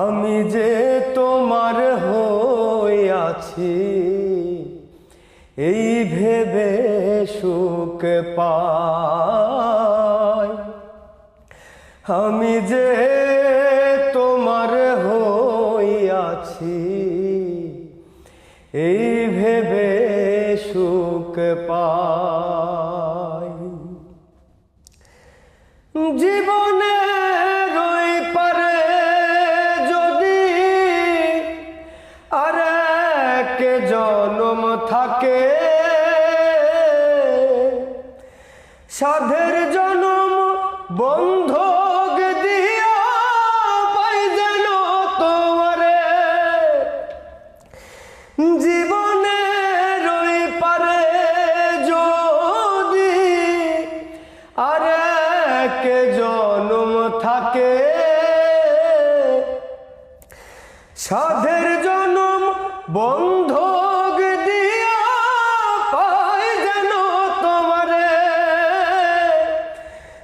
আমি যে তোমার হই আছি, এই ভেবে সুখ পায় আমি যে তোমার হই আছি, এই ভেবে সুখ পায় জীবনে থাকে। সাধের জনম বন্ধক দিয়া পাই যেন তোমারে। জীবনে রই পারে আর থাকে। সাধের জনম বন্ধক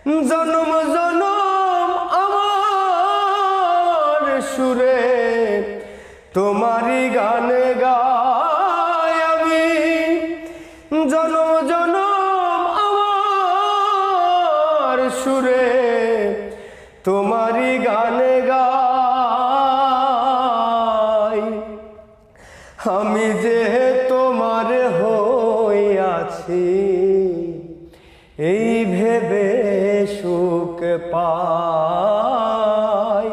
জনম জনম আমার সুরে। তোমারই গান গাই আমি। জনম জনম আমার সুরে। তোমারই গান গাই। আমি যে তোমার হই আছি, এই ভেবে পাই?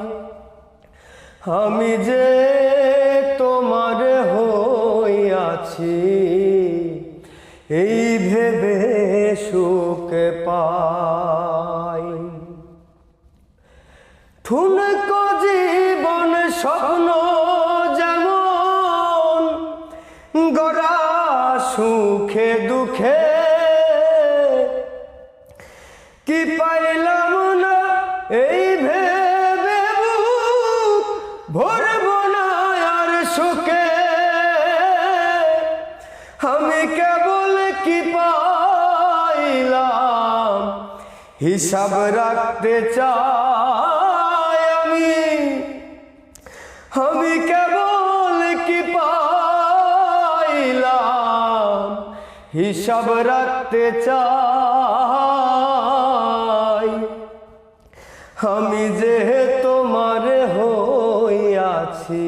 আমি যে তোমার হইয়াছি এই ভেবে সুখ পাই। ঠুনক জীবন স্বপ্ন যেমন, গড়া সুখে দুঃখে কেবল কি পাইলাম? হিসাব রাখতে চাই আমি। আমি কেবল কি পাইলাম? হিসাব রাখতে চাই। আমি যে তোমার হইয়াছি